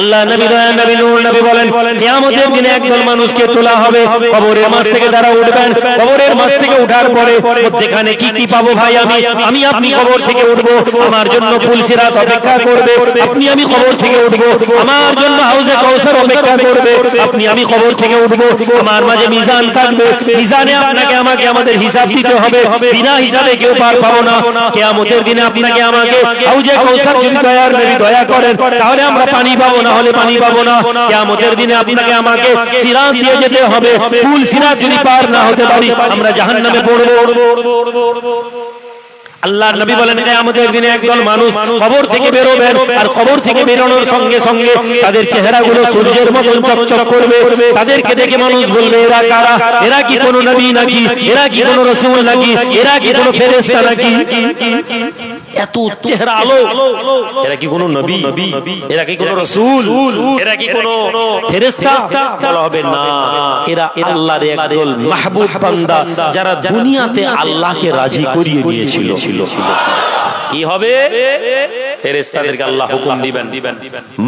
আল্লাহ নবী দয়া নবী নূর নবী বলেন কিয়ামতের দিনে একদল মানুষকে তোলা হবে। কবরের মাছ থেকে তারা উঠবেন কবরের মাছ থেকে ওঠার পরে মধ্যখানে কি কি পাবো ভাই আমি? আমি আপনি কবর থেকে উঠবো আমার জন্য ফুলসিরাত অপেক্ষা করবে। আপনি আমি কবর থেকে উঠবো আমার জন্য হাউসে কৌসার অপেক্ষা করবে। আপনি আমি কবর থেকে উঠবো আমার মাঝে মিজান থাকবে। মিজানে আপনাকে আমাকে আমাদের হিসাব দিতে হবে। বিনা হিসাবে কেউ পার পাবো না। কিয়ামতের দিনে আপনাকে আমাকে হাউজে কৌসার যদি দয়ার নবী দয়া করেন তাহলে আমরা পানি পাবো না হলে পানি পাবো না। কিয়ামতের দিনে আপনাকে আমাকে সিরাত দিয়ে যেতে হবে। ফুল সিরাত যদি পার না হতে পারি, আমরা জাহান্নামে পড়ব। আল্লাহর নবী বলেন, কিয়ামতের দিনে একদল মানুষ কবর থেকে বেরোবেন আর কবর থেকে বেরোনোর সঙ্গে সঙ্গে তাদের চেহারাগুলো সূর্যের মতন চকচক করবে। তাদেরকে দেখে মানুষ বলবে, এরা কারা? এরা কি কোনো নবী নাকি? এরা কি কোনো রাসূল নাকি? এরা কি কোনো ফেরেশতা নাকি? এত চেহারা আলো। এরা কি কোনো নবী? এরা কি কোনো রসুল? এরা কি কোনো বলা হবে না। এরা আল্লাহর একদল মাহবুব বান্দা যারা দুনিয়াতে আল্লাহকে রাজি করিয়ে নিয়েছিল কি হবে? ফেরেশতাদেরকে আল্লাহ হুকুম দিবেন।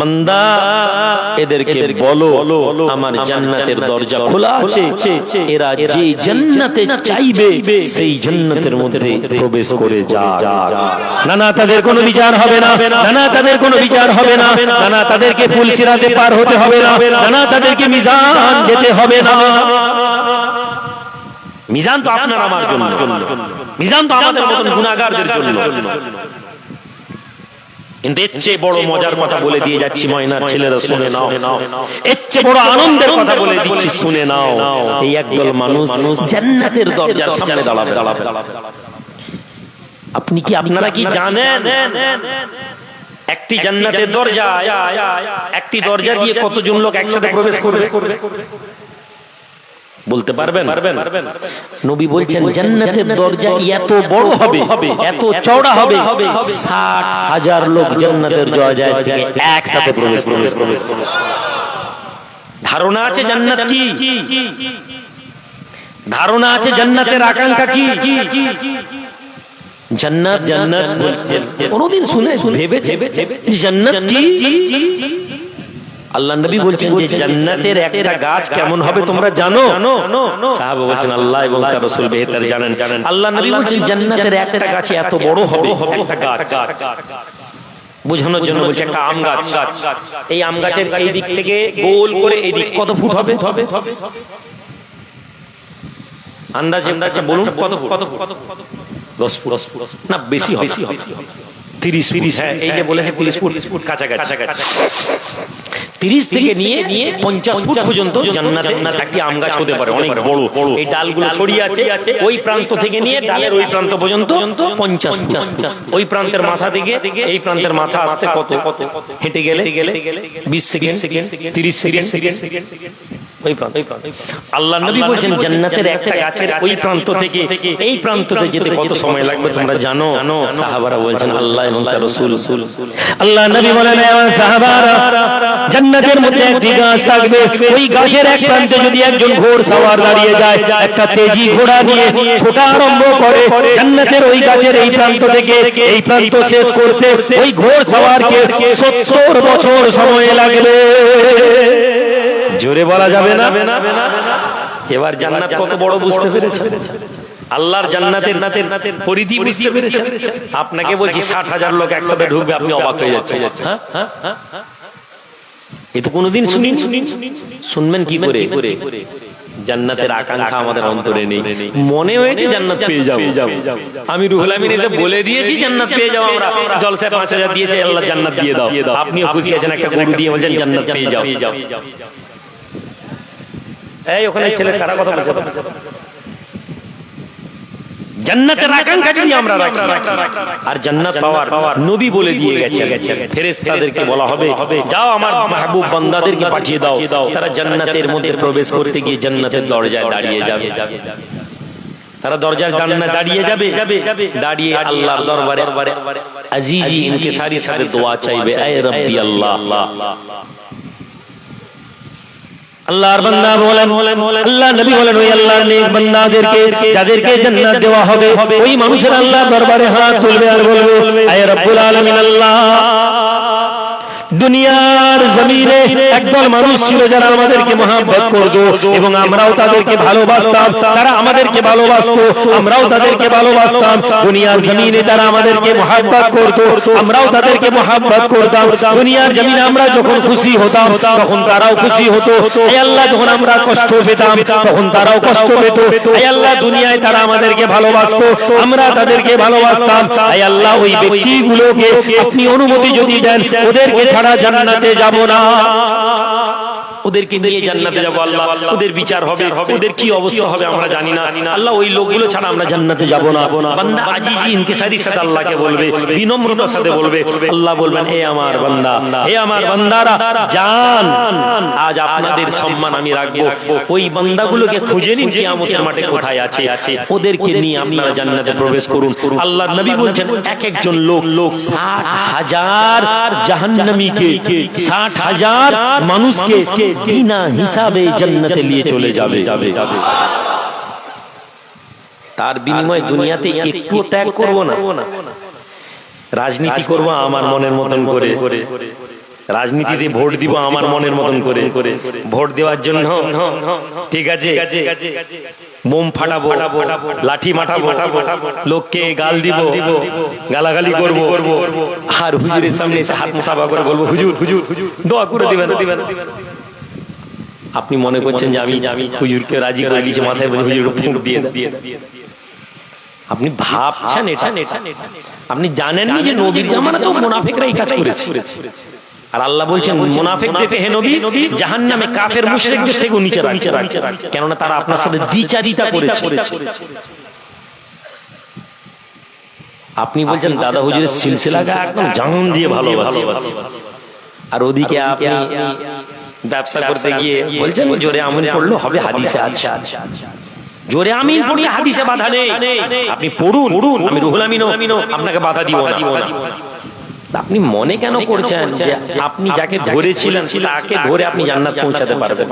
বান্দা এদেরকে বলো আমার জান্নাতের দরজা খোলা আছে। এরা যে জান্নাতে চাইবে সেই জান্নাতের মধ্যে প্রবেশ করে যা না না তাদের কোনো বিচার হবে না। না না তাদের কোনো বিচার হবে না। না না তাদেরকে ফুল সিরাতে পার হতে হবে না। না। না তাদেরকে মিজান যেতে হবে না। মিজান তো আপনার আমার জন্য। মিজান তো আমাদের মতন গুণাগারদের জন্য। কিন্তু এর চেয়ে বড় মজার কথা বলে দিয়ে যাচ্ছি ময়নার ছেলেরা শুনে নাও। এর চেয়ে বড় আনন্দের কথা বলে দিচ্ছি শুনে নাও। এই একদল মানুষ জান্নাতের দরজার সামনে দাঁড়াবে। দাঁড়াবে। আপনি কি আপনারা কি জানেন? একটি জান্নাতের দরজা একটি দরজা দিয়ে কতজন লোক একসাথে প্রবেশ করবে? বলতে পারবেন? নবী বলছেন জান্নাতের দরজা এত বড় হবে এত চওড়া হবে ষাট হাজার লোক জান্নাতের দরজায় থেকে একসাথে প্রবেশ প্রবেশ প্রবেশ করবে। ধারণা আছে জান্নাত কি? ধারণা আছে জান্নাতের আকাঙ্ক্ষা কি? জান্নাত জান্নাত বলছেন কোনোদিন শুনে ভেবেছে যে জান্নাত কি? আল্লাহ নবী বলছেন যে জান্নাতের একটা গাছ কেমন হবে তোমরা জানো? সাহাবা বলছেন আল্লাহ এবং তার রাসূল বেহতর জানেন। আল্লাহ নবী বলছেন জান্নাতের একটা গাছ এত বড় হবে একটা গাছ। বোঝানোর জন্য বলছে একটা আম গাছ। এই আম গাছের এই দিক থেকে গোল করে এই দিক কত ফুট হবে? আন্দাজে আন্দাজে বলুন কত ফুট? কত ফুট। দশ ফুট। না বেশি হবে। তিরিশ তিরিশ হ্যাঁ এই যে বলেছে তিরিশ ফুট। ফুট কাছাকাছি। তিরিশ থেকে নিয়ে নিয়ে পঞ্চাশ ফুট পর্যন্ত জান্নাতে একটি আম গাছ হতে পারে অনেক বড় এই ডালগুলো ছড়িয়ে আছে ওই প্রান্ত থেকে নিয়ে ডালের ওই প্রান্ত পর্যন্ত পঞ্চাশ ফুট ওই প্রান্তের মাথা থেকে এই প্রান্তের মাথা আসতে কত? কত? হেঁটে গেলে গেলে বিশ সেকেন্ড তিরিশ সেকেন্ড। ওই প্রান্ত। আল্লাহ নবী বলছেন জান্নাতের একটা গাছের ওই প্রান্ত থেকে এই প্রান্ততে যেতে কত সময় লাগবে তোমরা জানো? সাহাবারা বলছেন আল্লাহ এবং তার রাসূল। আল্লাহ নবী বলেন আমার সাহাবারা জান্নাতের মধ্যে একটি গাছ থাকবে। ওই গাছের এক প্রান্তে যদি একজন ঘোড় সওয়ার দাঁড়িয়ে যায় একটা তেজি ঘোড়া নিয়ে ছোটা আরম্ভ করে জান্নাতের ওই গাছের এই প্রান্ত থেকে এই প্রান্ত শেষ করতে ওই ঘোড় সওয়ারকে সত্তর বছর সময় লাগবে। জোরে বলা যাবে না? এবার জান্নাত কত বড় বুঝতে পেরেছে। আল্লাহর জান্নাতের নাতের পরিধি বুঝতে পেরেছে। আপনাকে বলছি ষাট হাজার লোক একসাথে ঢুকবে আপনি অবাক হয়ে যাচ্ছেন। হ্যাঁ হ্যাঁ হ্যাঁ এ তো কোনোদিন শুনি শুনবেন কি করে? জান্নাতের আকাঙ্ক্ষা আমাদের অন্তরে নেই। মনে হয়েছে জান্নাত পেয়ে যাব। আমি রুহুল আমিন এসে বলে দিয়েছি জান্নাত পেয়ে যাব আমরা। জলসায় পাঁচ হাজার দিয়েছে আল্লাহ জান্নাত দিয়ে দাও। আপনিও খুশি আছেন একটা গরু দিয়ে বলছেন জান্নাত পেয়ে যাও। এই ওখানে ছেলে কারা কথা বলছে? জান্নাতের আকাঙ্ক্ষা যদি আমরা রাখি আর জান্নাত পাওয়ার নবী বলে দিয়ে গেছে ফেরেশতাদেরকে বলা হবে যাও আমার মাহবুব বান্দাদেরকে পাঠিয়ে দাও। তারা জান্নাতের মধ্যে প্রবেশ করতে গিয়ে জান্নাতের দরজায় দাঁড়িয়ে যাবে। তারা দরজার জান্নাত দাঁড়িয়ে যাবে দাঁড়িয়ে আল্লাহর দরবারে আজিজি ইনকে সারি সাথে দোয়া চাইবে আয় রব্বি আল্লাহ। আল্লাহর বান্দা বলেন আল্লাহ নবী বলেন ওই আল্লাহর নেক বান্দাদেরকে যাদেরকে জান্নাত দেওয়া হবে ওই মানুষের আল্লাহ দরবারে হাত তুলবে আর বলবে আয় রব্বুল আলামিন আল্লাহ দুনিয়ার জমিনে একদল মানুষ ছিল যারা আমাদেরকে মহাব্বত করতো এবং আমরাও তাদেরকে ভালোবাসতাম, তারা আমাদেরকে ভালোবাসতো, আমরাও তাদেরকে ভালোবাসতাম। দুনিয়ার জমিনে তারা আমাদেরকে মহাব্বত করতো, আমরাও তাদেরকে মহাব্বত করতাম। দুনিয়ার জমিনে আমরা যখন খুশি হতাম, তখন তারাও খুশি হতো। আল্লাহ, যখন আমরা কষ্ট পেতাম, তখন তারাও কষ্ট পেত। আল্লাহ, দুনিয়ায় তারা আমাদেরকে ভালোবাসতো, আমরা তাদেরকে ভালোবাসতাম। আল্লাহ, ওই ব্যক্তিগুলোকে আপনি অনুমতি যদি দেন, ওদেরকে ছাড়া জান্নাতে যাব না। ওদেরকে নিয়ে জান্নাতে যাব আল্লাহ। ওদের বিচার হবে ওদের কি অবস্থা হবে আমরা জানি না। আল্লাহ ওই লোকগুলো ছাড়া আমরা জান্নাতে যাব না। বান্দা আজিজি সাথে আল্লাহকে বলবে বিনম্রতার সাথে বলবে আল্লাহ বলবেন হে আমার বান্দা হে আমার বান্দারা জান আজ আপনাদের সম্মান আমি রাখব। ওই বান্দাগুলোকে খুঁজে নিন কিয়ামতের মাঠে কোথায় আছে। ওদেরকে নিয়ে আপনারা জান্নাতে প্রবেশ করুন আল্লাহ নবী বলছেন এক একজন লোক লোক ষাট হাজার জাহান্নামীকে ষাট হাজার মানুষকে বিনা হিসাবে জান্নাতে নিয়ে চলে যাবে। যাবে যাবে। তার বিনিময়ে দুনিয়াতে একটু ত্যাগ করব না। রাজনীতি করব আমার মনের মতন করে। রাজনীতিতে ভোট দিব আমার মনের মতন করে। ভোট দেওয়ার জন্য ঠিক আছে। বোম ফাটাবো লাঠি মাঠাবো লোককে গাল দিব গালাগালি করব। আর হুজুরের সামনে এসে হাত মুসাফা করে বলব হুজুর হুজুর দোয়া করে দিবেন দিবেন। আপনি মনে করছেন যে আমি হুজুরকে রাজি করে দিয়েছি মাথায় বলে হুজুর ফুঁক দিয়ে দিয়ে আপনি ভাবছেন এটা? আপনি জানেন যে নবীর জামানা তো মুনাফিকরা এই কাজ করেছে। আর আল্লাহ বলছেন মুনাফিক দেখে হে নবী জাহান্নামে কাফের মুশরিকদের থেকে নিচে নিচে কেননা তারা আপনার সাথে দ্বিচারিতা করেছে। আপনি বলছেন দাদা হুজুরের সিলসিলাকে একদম জাহান দিয়ে ভালোবাসি। আর ওদিকে আপনি ব্যবসা করতে গিয়ে বলছেন জোরে আমিন পড়ল হবে হাদিসে আছে আছে জোরে আমিন পড়লে হাদিসে বাধা নেই। আপনি পড়ুন পড়ুন আমি রুহুল আমিনও আপনাকে বাধা দিব না। আপনি মনে কেন করছেন যে আপনি যাকে ধরেছিলেন তাকে ধরে আপনি জান্নাত পৌঁছাতে পারবেন।